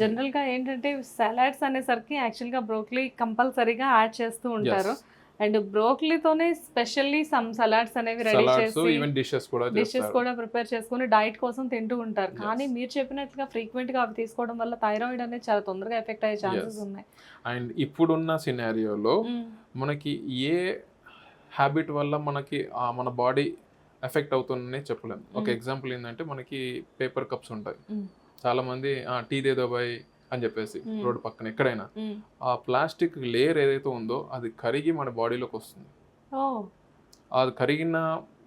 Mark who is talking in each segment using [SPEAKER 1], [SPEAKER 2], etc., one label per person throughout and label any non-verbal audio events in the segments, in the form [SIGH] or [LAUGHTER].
[SPEAKER 1] జనరల్గా ఏంటంటే సలాడ్స్ అనేసరికి యాక్చువల్గా బ్రోక్లీ కంపల్సరీగా యాడ్ చేస్తూ ఉంటారు అండ్ బ్రోక్లీతోనే స్పెషల్లీ సమ్ సలాడ్స్ అనేవి రెడీ చేసి
[SPEAKER 2] డిషెస్ కూడా
[SPEAKER 1] డిషెస్ కూడా ప్రిపేర్ చేసుకొని డైట్ కోసం తింటూ ఉంటారు. కానీ మీరు చెప్పినట్లుగా ఫ్రీక్వెంట్గా అవి తీసుకోవడం వల్ల థైరాయిడ్ అనేది చాలా తొందరగా ఎఫెక్ట్ అయ్యే ఛాన్సెస్. ఉన్నాయి
[SPEAKER 2] అండ్ ఇప్పుడున్న సినారియోలో. మనకి ఏ హ్యాబిట్ వల్ల మనకి మన బాడీ ఎఫెక్ట్ అవుతుందనే చెప్పలేము ఒక. ఎగ్జాంపుల్ ఏంటంటే మనకి పేపర్ కప్స్ ఉంటాయి. చాలా మంది టీ దేదో బాయ్ అని చెప్పేసి. రోడ్డు పక్కన ఎక్కడైనా. ఆ ప్లాస్టిక్ లేయర్ ఏదైతే ఉందో అది కరిగి మన బాడీలోకి వస్తుంది అది కరిగిన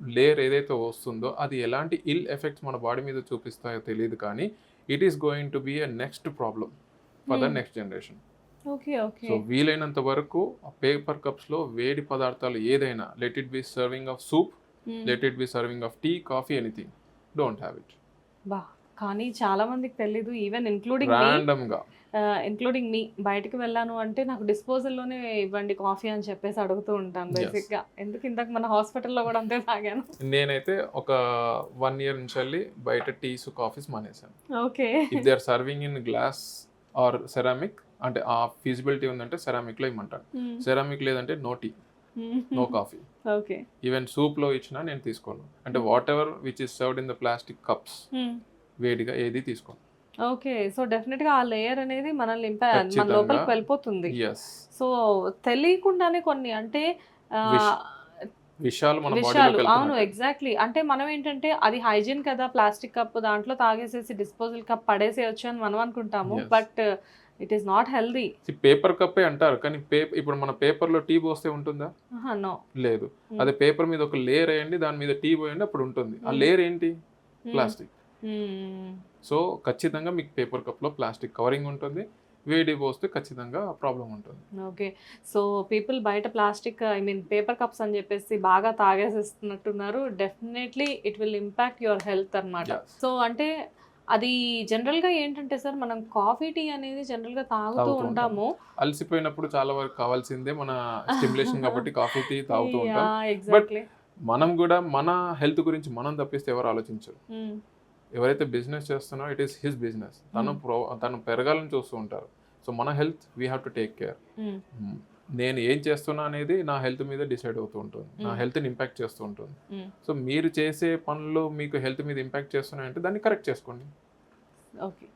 [SPEAKER 2] లేయర్ ఏదైతే వస్తుందో అది ఎలాంటి ఇల్ ఎఫెక్ట్స్ మన బాడీ మీద చూపిస్తాయో తెలియదు కానీ it is going to be a next problem for the. Next generation so వీలైనంత వరకు పేపర్ కప్స్లో వేడి పదార్థాలు ఏదైనా let it be serving of soup. Let it be serving of tea coffee anything don't have it
[SPEAKER 1] బా కానీ చాలా మందికి తెలీదు. ఈవెన్ ఇంక్లూడింగ్ మీ
[SPEAKER 2] ర్యాండమ్గా
[SPEAKER 1] ఇంక్లూడింగ్ మీ బయటికి వెళ్ళాను అంటే నాకు disposal లోనే ఇవ్వండి కాఫీ అని చెప్పేసి అడుగుతూ ఉంటాను
[SPEAKER 2] Yes.
[SPEAKER 1] బేసిక్గా ఎందుకు ఇంతకు మన హాస్పిటల్లో కూడా అంతే తాగాను.
[SPEAKER 2] నేనైతే ఒక వన్ ఇయర్ నుంచి వెళ్ళి బయట టీస్ కాఫీస్ మానేశాను.
[SPEAKER 1] Okay.
[SPEAKER 2] If they are serving in glass or ceramic అంటే ఆ ఫీజిబిలిటీ ఉందంటే ceramic లో ఇమ్మంటాను. సెరామిక్ లేదంటే no tea no coffee
[SPEAKER 1] okay.
[SPEAKER 2] Even సూప్లో ఇచ్చినా నేను తీసుకోను. అంటే whatever which is served in the plastic cups వేడిగా ఏది తీసుకోను
[SPEAKER 1] ఓకే సో డెఫినెట్గా ఆ లేయర్ అనేది మనల్ని మన. లోపలికి వెళ్ళిపోతుంది. సో తెలియకుండానే కొన్ని అంటే
[SPEAKER 2] విషయాలు
[SPEAKER 1] విషయాలు. అవును ఎగ్జాక్ట్లీ. అంటే మనం ఏంటంటే అది హైజీన్ కదా ప్లాస్టిక్ కప్ దాంట్లో తాగేసేసి డిస్పోజల్ కప్ పడేసేయచ్చు అని మనం అనుకుంటాము. But it is not healthy.
[SPEAKER 2] Paper కప్పే అంటారు కానీ పేపర్ ఇప్పుడు మన పేపర్లో టీ పోస్తే ఉంటుందా?
[SPEAKER 1] నో.
[SPEAKER 2] లేదు.
[SPEAKER 1] Hmm.
[SPEAKER 2] అదే పేపర్ మీద ఒక లేయర్ వేయండి దాని మీద టీ పోయండి అప్పుడు ఉంటుంది. ఆ
[SPEAKER 1] Hmm.
[SPEAKER 2] లేయర్ ఏంటి? ప్లాస్టిక్.
[SPEAKER 1] Hmm.
[SPEAKER 2] సో ఖచ్చితంగా మీకు పేపర్ కప్లో ప్లాస్టిక్ కవరింగ్ ఉంటుంది. వేడి పోస్తే ఖచ్చితంగా ప్రాబ్లం ఉంటుంది.
[SPEAKER 1] ఓకే. సో పీపుల్ బయట plastic I mean paper cups అని చెప్పేసి బాగా తాగేసేస్తున్నట్టున్నారు. Definitely it will impact your health అన్నమాట.
[SPEAKER 2] Yes.
[SPEAKER 1] సో అంటే అది జనరల్గా ఏంటంటే సార్ మనం కాఫీ టీ అనేది జనరల్గా తాగుతూ
[SPEAKER 2] తాగుతూ
[SPEAKER 1] ఉంటాము.
[SPEAKER 2] అలసిపోయినప్పుడు చాలా వరకు కావాల్సిందే మన స్టిమ్యులేషన్ [LAUGHS] కాబట్టి కాఫీ టీ తాగుతూ ఉంటాం.
[SPEAKER 1] ఎగ్జాక్ట్లీ
[SPEAKER 2] మనం కూడా మన హెల్త్ గురించి మనం తప్పిస్తే ఎవరు ఆలోచించరు. ఎవరైతే బిజినెస్ చేస్తున్నారో ఇట్ ఈస్ హిస్ బిజినెస్ తను ప్రో తను పెరగాలని చూస్తూ ఉంటారు. సో మన health we have to take care నేను ఏం చేస్తున్నా అనేది నా హెల్త్ మీద డిసైడ్ అవుతూ ఉంటుంది. నా. హెల్త్ని ఇంపాక్ట్ చేస్తూ ఉంటుంది. సో మీరు చేసే పనులు మీకు హెల్త్ మీద ఇంపాక్ట్ చేస్తున్నాయంటే దాన్ని కరెక్ట్ చేసుకోండి.
[SPEAKER 1] ఓకే